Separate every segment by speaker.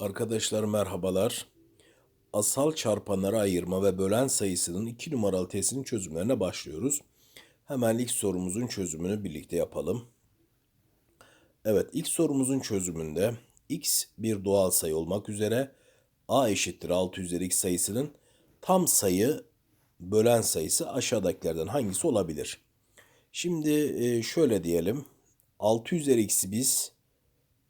Speaker 1: Arkadaşlar merhabalar. Asal çarpanlara ayırma ve bölen sayısının 2 numaralı testinin çözümlerine başlıyoruz. Hemen ilk sorumuzun çözümünü birlikte yapalım. Evet ilk sorumuzun çözümünde x bir doğal sayı olmak üzere a eşittir 6 üzeri x sayısının tam sayı bölen sayısı aşağıdakilerden hangisi olabilir? Şimdi e, şöyle diyelim. 6 üzeri x'i biz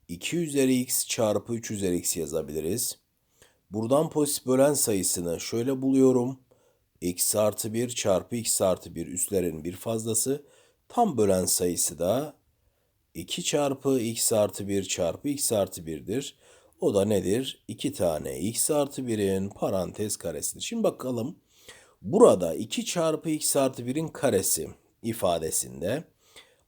Speaker 1: 2 üzeri x çarpı 3 üzeri x yazabiliriz. Buradan pozitif bölen sayısını şöyle buluyorum. x artı 1 çarpı x artı 1 üstlerin bir fazlası. Tam bölen sayısı da 2 çarpı x artı 1 çarpı x artı 1'dir. O da nedir? 2 tane x artı 1'in parantez karesidir. Şimdi bakalım. Burada 2 çarpı x artı 1'in karesi ifadesinde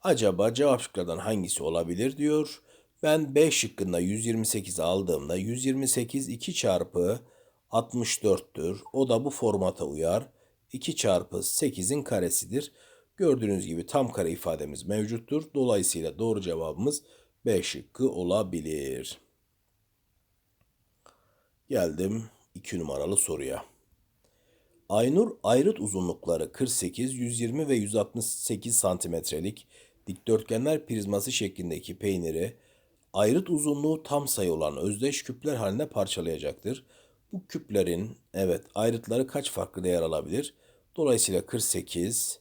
Speaker 1: acaba cevap şıklardan hangisi olabilir diyor. Ben B şıkkında 128 aldığımda 128 2 çarpı 64'tür. O da bu formata uyar. 2 çarpı 8'in karesidir. Gördüğünüz gibi tam kare ifademiz mevcuttur. Dolayısıyla doğru cevabımız B şıkkı olabilir. Geldim 2 numaralı soruya. Aynur ayrıt uzunlukları 48, 120 ve 168 santimetrelik dikdörtgenler prizması şeklindeki peyniri ayrıt uzunluğu tam sayı olan özdeş küpler haline parçalayacaktır. Bu küplerin evet ayrıtları kaç farklı değer alabilir? Dolayısıyla 48,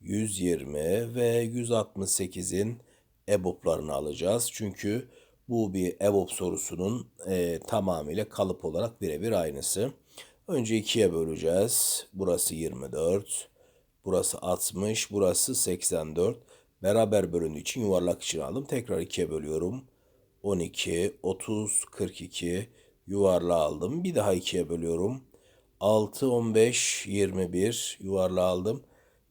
Speaker 1: 120 ve 168'in EBOB'larını alacağız. Çünkü bu bir EBOB sorusunun e, tamamıyla kalıp olarak birebir aynısı. Önce ikiye böleceğiz. Burası 24, burası 60, burası 84. Beraber bölündüğü için yuvarlak için aldım. Tekrar ikiye bölüyorum. 12, 30, 42 yuvarlağı aldım. Bir daha ikiye bölüyorum. 6, 15, 21 yuvarlağı aldım.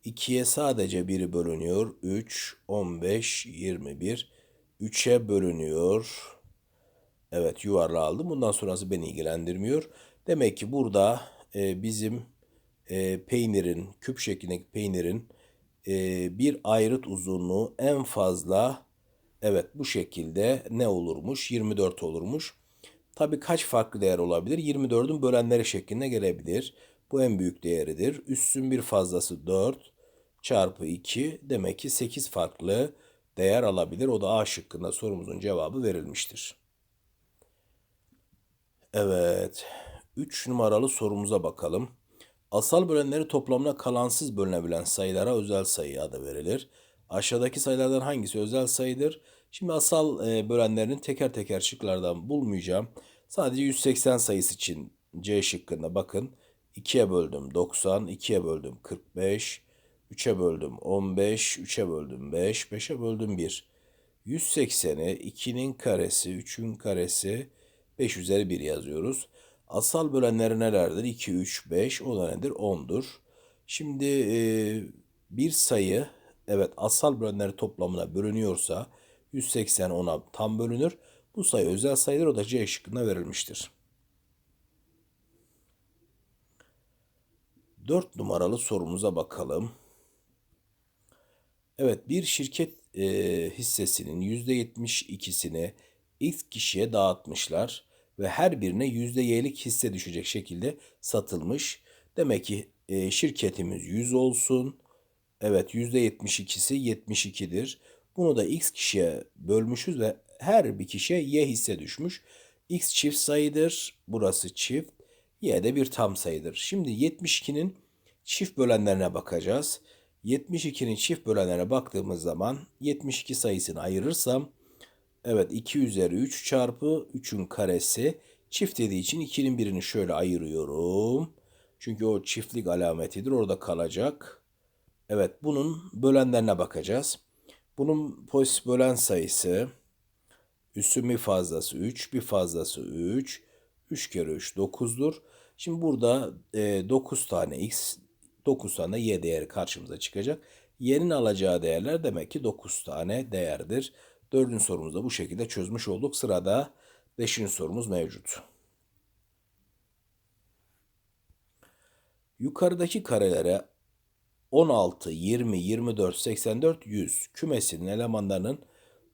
Speaker 1: 2'ye sadece biri bölünüyor. 3, 15, 21. 3'e bölünüyor. Evet yuvarlağı aldım. Bundan sonrası beni ilgilendirmiyor. Demek ki burada e, bizim e, peynirin, küp şeklindeki peynirin e, bir ayrıt uzunluğu en fazla evet bu şekilde ne olurmuş? 24 olurmuş. Tabii kaç farklı değer olabilir? 24'ün bölenleri şeklinde gelebilir. Bu en büyük değeridir. Üssün bir fazlası 4 çarpı 2 demek ki 8 farklı değer alabilir. O da A şıkkında sorumuzun cevabı verilmiştir. Evet. 3 numaralı sorumuza bakalım. Asal bölenleri toplamına kalansız bölünebilen sayılara özel sayı adı verilir. Aşağıdaki sayılardan hangisi özel sayıdır? Şimdi asal e, bölenlerini teker teker şıklardan bulmayacağım. Sadece 180 sayısı için C şıkkında bakın. 2'ye böldüm 90, 2'ye böldüm 45, 3'e böldüm 15, 3'e böldüm 5, 5'e böldüm 1. 180'i 2'nin karesi, 3'ün karesi, 5 üzeri 1 yazıyoruz. Asal bölenleri nelerdir? 2, 3, 5. O da nedir? 10'dur. Şimdi e, bir sayı evet asal bölenleri toplamına bölünüyorsa 180 10'a tam bölünür. Bu sayı özel sayıdır. O da C şıkkında verilmiştir. 4 numaralı sorumuza bakalım. Evet bir şirket e, hissesinin %72'sini X kişiye dağıtmışlar ve her birine %y'lik hisse düşecek şekilde satılmış. Demek ki e, şirketimiz 100 olsun. Evet %72'si 72'dir. Bunu da x kişiye bölmüşüz ve her bir kişiye y hisse düşmüş. x çift sayıdır. Burası çift. Y de bir tam sayıdır. Şimdi 72'nin çift bölenlerine bakacağız. 72'nin çift bölenlerine baktığımız zaman 72 sayısını ayırırsam evet 2 üzeri 3 çarpı 3'ün karesi çift dediği için 2'nin birini şöyle ayırıyorum. Çünkü o çiftlik alametidir orada kalacak. Evet bunun bölenlerine bakacağız. Bunun pozitif bölen sayısı üssün bir fazlası 3, bir fazlası 3. 3 kere 3 9'dur. Şimdi burada e, 9 tane x, 9 tane y değeri karşımıza çıkacak. Y'nin alacağı değerler demek ki 9 tane değerdir. Dördüncü sorumuzu da bu şekilde çözmüş olduk. Sırada beşinci sorumuz mevcut. Yukarıdaki karelere 16, 20, 24, 84, 100 kümesinin elemanlarının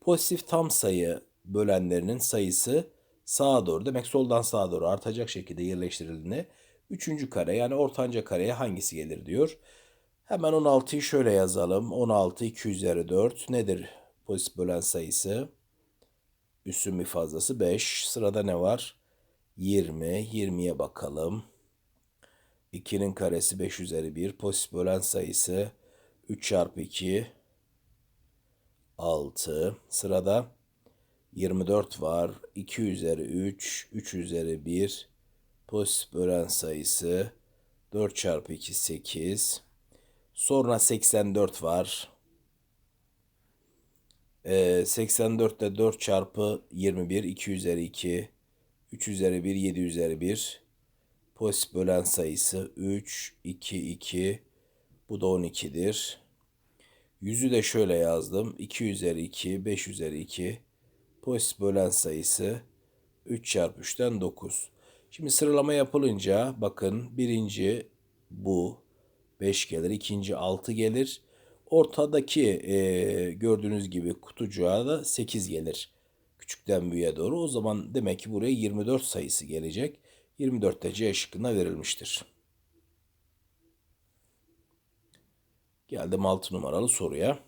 Speaker 1: pozitif tam sayı bölenlerinin sayısı sağa doğru demek soldan sağa doğru artacak şekilde yerleştirildiğinde üçüncü kare yani ortanca kareye hangisi gelir diyor. Hemen 16'yı şöyle yazalım. 16 2 üzeri 4 nedir pozitif bölen sayısı? Üssün bir fazlası 5. Sırada ne var? 20. 20'ye bakalım. 2'nin karesi 5 üzeri 1. Pozitif bölen sayısı 3 çarpı 2 6. Sırada 24 var. 2 üzeri 3. 3 üzeri 1. Pozitif bölen sayısı 4 çarpı 2 8. Sonra 84 var. Ee, 84'te 4 çarpı 21 2 üzeri 2 3 üzeri 1 7 üzeri 1 pozitif bölen sayısı 3 2 2 bu da 12'dir. Yüzü de şöyle yazdım. 2 üzeri 2 5 üzeri 2 pozitif bölen sayısı 3 çarpı 3'ten 9. Şimdi sıralama yapılınca bakın birinci bu 5 gelir. ikinci 6 gelir. Ortadaki e, gördüğünüz gibi kutucuğa da 8 gelir. Küçükten büyüğe doğru. O zaman demek ki buraya 24 sayısı gelecek. 24 de C şıkkına verilmiştir. Geldim 6 numaralı soruya.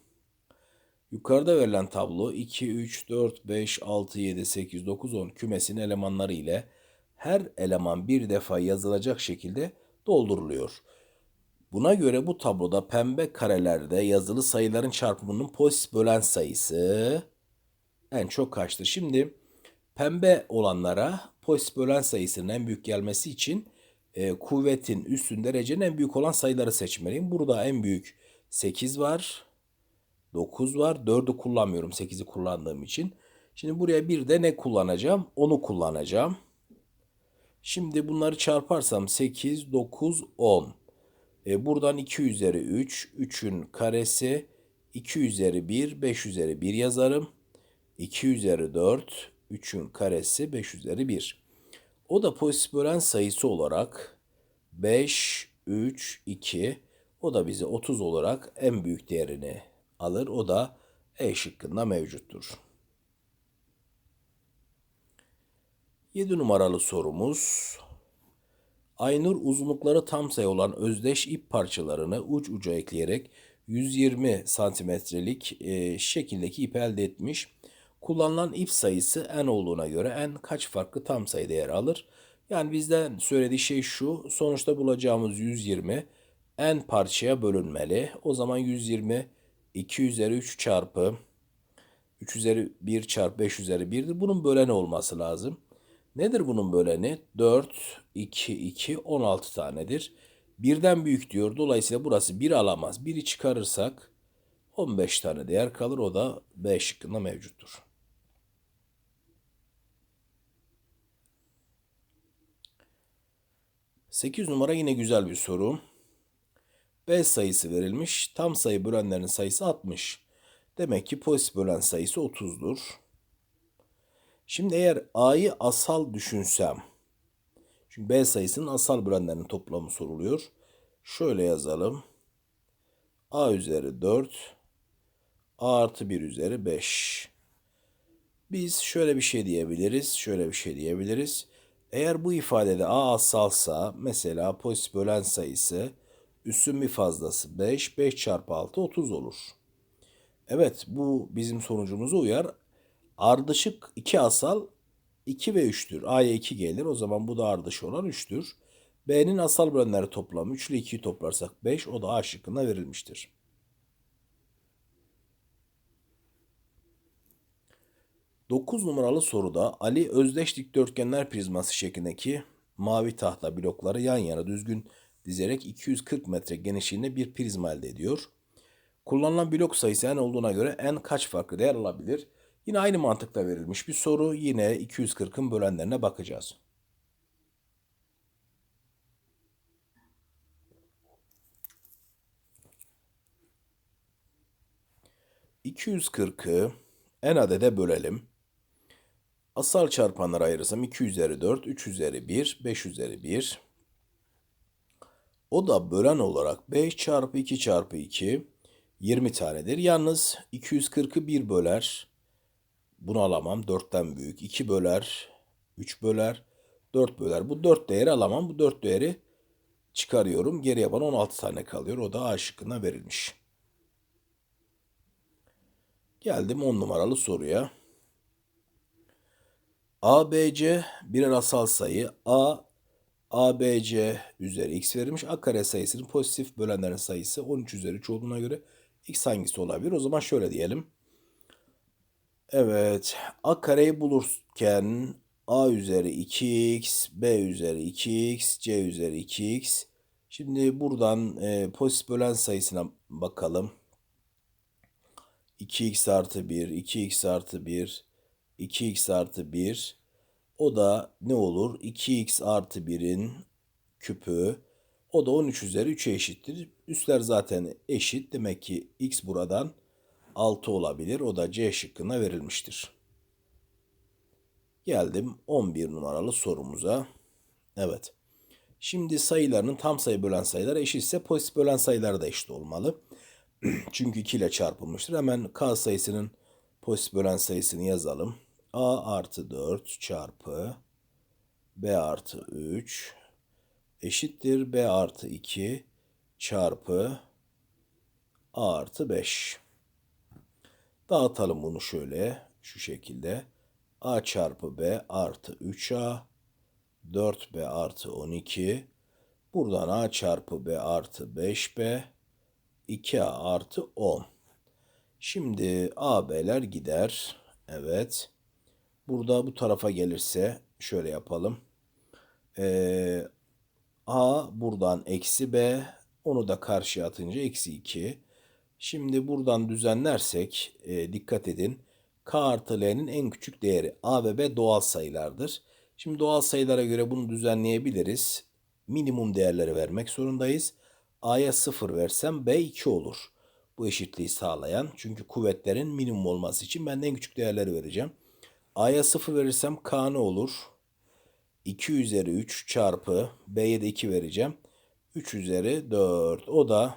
Speaker 1: Yukarıda verilen tablo 2, 3, 4, 5, 6, 7, 8, 9, 10 kümesinin elemanları ile her eleman bir defa yazılacak şekilde dolduruluyor. Buna göre bu tabloda pembe karelerde yazılı sayıların çarpımının pozitif bölen sayısı en çok kaçtır? Şimdi pembe olanlara pozitif bölen sayısının en büyük gelmesi için e, kuvvetin üstün derecenin en büyük olan sayıları seçmeliyim. Burada en büyük 8 var. 9 var. 4'ü kullanmıyorum 8'i kullandığım için. Şimdi buraya bir de ne kullanacağım? Onu kullanacağım. Şimdi bunları çarparsam 8, 9, 10. E, buradan 2 üzeri 3, 3'ün karesi 2 üzeri 1, 5 üzeri 1 yazarım. 2 üzeri 4, 3'ün karesi 5 üzeri 1. O da pozitif bölen sayısı olarak 5, 3, 2. O da bize 30 olarak en büyük değerini alır. O da E şıkkında mevcuttur. 7 numaralı sorumuz. Aynur uzunlukları tam sayı olan özdeş ip parçalarını uç uca ekleyerek 120 santimetrelik e, şekildeki ip elde etmiş. Kullanılan ip sayısı n olduğuna göre n kaç farklı tam sayı değer alır? Yani bizden söylediği şey şu. Sonuçta bulacağımız 120 n parçaya bölünmeli. O zaman 120 2 üzeri 3 çarpı 3 üzeri 1 çarpı 5 üzeri 1'dir. Bunun böleni olması lazım. Nedir bunun böleni? 4, 2, 2, 16 tanedir. Birden büyük diyor. Dolayısıyla burası 1 alamaz. 1'i çıkarırsak 15 tane değer kalır. O da B şıkkında mevcuttur. Sekiz numara yine güzel bir soru. B sayısı verilmiş. Tam sayı bölenlerin sayısı 60. Demek ki pozitif bölen sayısı 30'dur. Şimdi eğer A'yı asal düşünsem. Çünkü B sayısının asal bölenlerinin toplamı soruluyor. Şöyle yazalım. A üzeri 4. A artı 1 üzeri 5. Biz şöyle bir şey diyebiliriz. Şöyle bir şey diyebiliriz. Eğer bu ifadede A asalsa mesela pozitif bölen sayısı üssün bir fazlası 5. 5 çarpı 6 30 olur. Evet bu bizim sonucumuza uyar. Ardışık 2 asal 2 ve 3'tür. A'ya 2 gelir. O zaman bu da ardışık olan 3'tür. B'nin asal bölenleri toplamı 3 ile 2'yi toplarsak 5. O da A şıkkına verilmiştir. Dokuz numaralı soruda Ali özdeş dikdörtgenler prizması şeklindeki mavi tahta blokları yan yana düzgün dizerek 240 metre genişliğinde bir prizma elde ediyor. Kullanılan blok sayısı n olduğuna göre n kaç farklı değer alabilir? Yine aynı mantıkta verilmiş bir soru. Yine 240'ın bölenlerine bakacağız. ...240'ı n adede bölelim. Asal çarpanlara ayırırsam 2 üzeri 4, 3 üzeri 1, 5 üzeri 1. O da bölen olarak 5 çarpı 2 çarpı 2, 20 tanedir. Yalnız 240'ı 1 böler. Bunu alamam. 4'ten büyük. 2 böler. 3 böler, 4 böler. Bu 4 değeri alamam. Bu 4 değeri çıkarıyorum. Geriye bana 16 tane kalıyor. O da A şıkkına verilmiş. Geldim 10 numaralı soruya. ABC birer asal sayı. A ABC üzeri x verilmiş. A kare sayısının pozitif bölenlerin sayısı 13 üzeri 3 olduğuna göre x hangisi olabilir? O zaman şöyle diyelim. Evet. A kareyi bulurken A üzeri 2x, B üzeri 2x, C üzeri 2x. Şimdi buradan e, pozitif bölen sayısına bakalım. 2x artı 1, 2x artı 1, 2x artı 1. O da ne olur? 2x artı 1'in küpü. O da 13 üzeri 3'e eşittir. Üstler zaten eşit. Demek ki x buradan 6 olabilir. O da C şıkkına verilmiştir. Geldim 11 numaralı sorumuza. Evet. Şimdi sayılarının tam sayı bölen sayılar eşitse pozitif bölen sayılar da eşit olmalı. Çünkü 2 ile çarpılmıştır. Hemen k sayısının pozitif bölen sayısını yazalım. A artı 4 çarpı b artı 3 eşittir b artı 2 çarpı a artı 5. Dağıtalım bunu şöyle şu şekilde. a çarpı b artı 3a 4b artı 12. Buradan a çarpı b artı 5b 2a artı 10. Şimdi AB'ler gider. Evet. Burada bu tarafa gelirse şöyle yapalım. Ee, A buradan eksi B. Onu da karşıya atınca eksi 2. Şimdi buradan düzenlersek e, dikkat edin. K artı L'nin en küçük değeri A ve B doğal sayılardır. Şimdi doğal sayılara göre bunu düzenleyebiliriz. Minimum değerleri vermek zorundayız. A'ya 0 versem B 2 olur. Bu eşitliği sağlayan. Çünkü kuvvetlerin minimum olması için ben en küçük değerleri vereceğim. A'ya 0 verirsem K ne olur? 2 üzeri 3 çarpı B'ye de 2 vereceğim. 3 üzeri 4. O da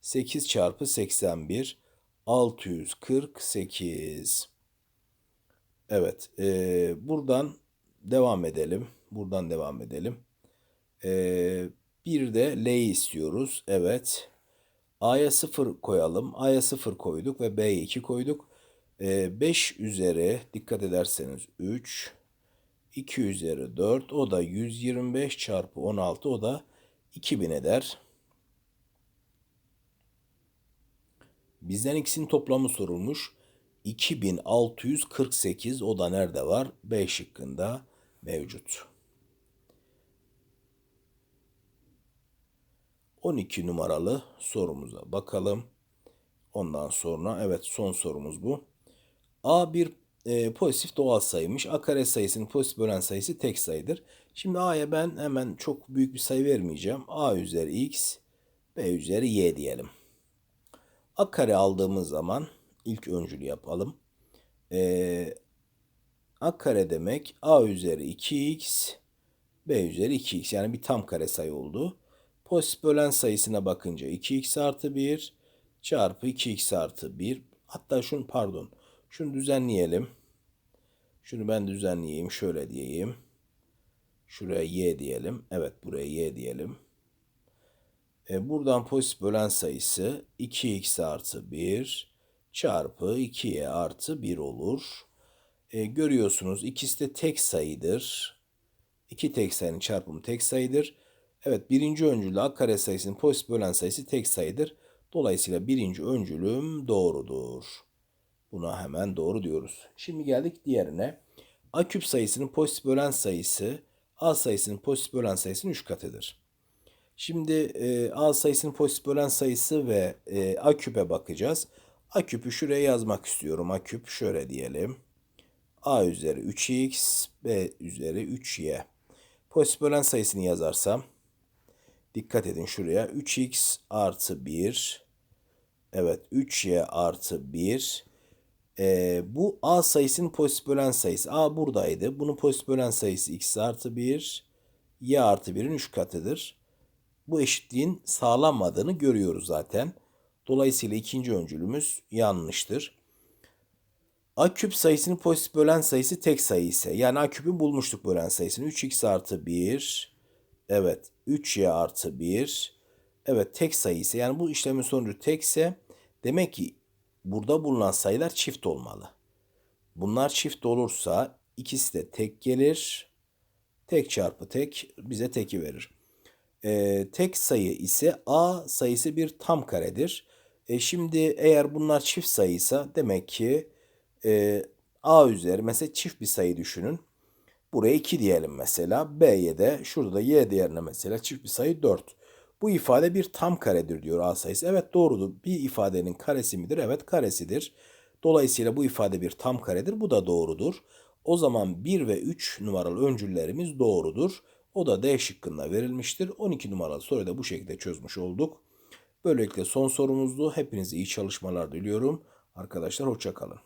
Speaker 1: 8 çarpı 81. 648. Evet. E, buradan devam edelim. Buradan devam edelim. Eee bir de L'yi istiyoruz. Evet. A'ya 0 koyalım. A'ya 0 koyduk ve B'ye 2 koyduk. Ee, 5 üzeri dikkat ederseniz 3. 2 üzeri 4. O da 125 çarpı 16. O da 2000 eder. Bizden x'in toplamı sorulmuş. 2648 o da nerede var? B şıkkında mevcut. 12 numaralı sorumuza bakalım. Ondan sonra evet son sorumuz bu. A bir e, pozitif doğal sayıymış. A kare sayısının pozitif bölen sayısı tek sayıdır. Şimdi A'ya ben hemen çok büyük bir sayı vermeyeceğim. A üzeri x, B üzeri y diyelim. A kare aldığımız zaman ilk öncülü yapalım. E, A kare demek A üzeri 2x, B üzeri 2x yani bir tam kare sayı oldu. Pozitif bölen sayısına bakınca 2x artı 1 çarpı 2x artı 1. Hatta şunu pardon. Şunu düzenleyelim. Şunu ben düzenleyeyim. Şöyle diyeyim. Şuraya y diyelim. Evet buraya y diyelim. E, buradan pozitif bölen sayısı 2x artı 1 çarpı 2y artı 1 olur. E, görüyorsunuz ikisi de tek sayıdır. İki tek sayının çarpımı tek sayıdır. Evet birinci öncülü a kare sayısının pozitif bölen sayısı tek sayıdır. Dolayısıyla birinci öncülüm doğrudur. Buna hemen doğru diyoruz. Şimdi geldik diğerine. A küp sayısının pozitif bölen sayısı A sayısının pozitif bölen sayısının 3 katıdır. Şimdi e, A sayısının pozitif bölen sayısı ve e, A küpe bakacağız. A küpü şuraya yazmak istiyorum. A küp şöyle diyelim. A üzeri 3x, B üzeri 3y. Pozitif bölen sayısını yazarsam Dikkat edin şuraya. 3x artı 1. Evet 3y artı 1. Ee, bu a sayısının pozitif bölen sayısı. a buradaydı. Bunun pozitif bölen sayısı x artı 1. y artı 1'in 3 katıdır. Bu eşitliğin sağlanmadığını görüyoruz zaten. Dolayısıyla ikinci öncülümüz yanlıştır. A küp sayısının pozitif bölen sayısı tek sayı ise yani A küpün bulmuştuk bölen sayısını 3x artı 1 evet 3y artı 1 evet tek sayı ise yani bu işlemin sonucu tekse demek ki burada bulunan sayılar çift olmalı. Bunlar çift olursa ikisi de tek gelir. Tek çarpı tek bize teki verir. Ee, tek sayı ise a sayısı bir tam karedir. E şimdi eğer bunlar çift sayıysa demek ki e, a üzeri mesela çift bir sayı düşünün. Buraya 2 diyelim mesela. B'ye de şurada da y değerine mesela çift bir sayı 4. Bu ifade bir tam karedir diyor a. Evet doğrudur. Bir ifadenin karesi midir? Evet karesidir. Dolayısıyla bu ifade bir tam karedir. Bu da doğrudur. O zaman 1 ve 3 numaralı öncüllerimiz doğrudur. O da D şıkkında verilmiştir. 12 numaralı soruyu da bu şekilde çözmüş olduk. Böylelikle son sorumuzdu. Hepinize iyi çalışmalar diliyorum. Arkadaşlar hoşçakalın.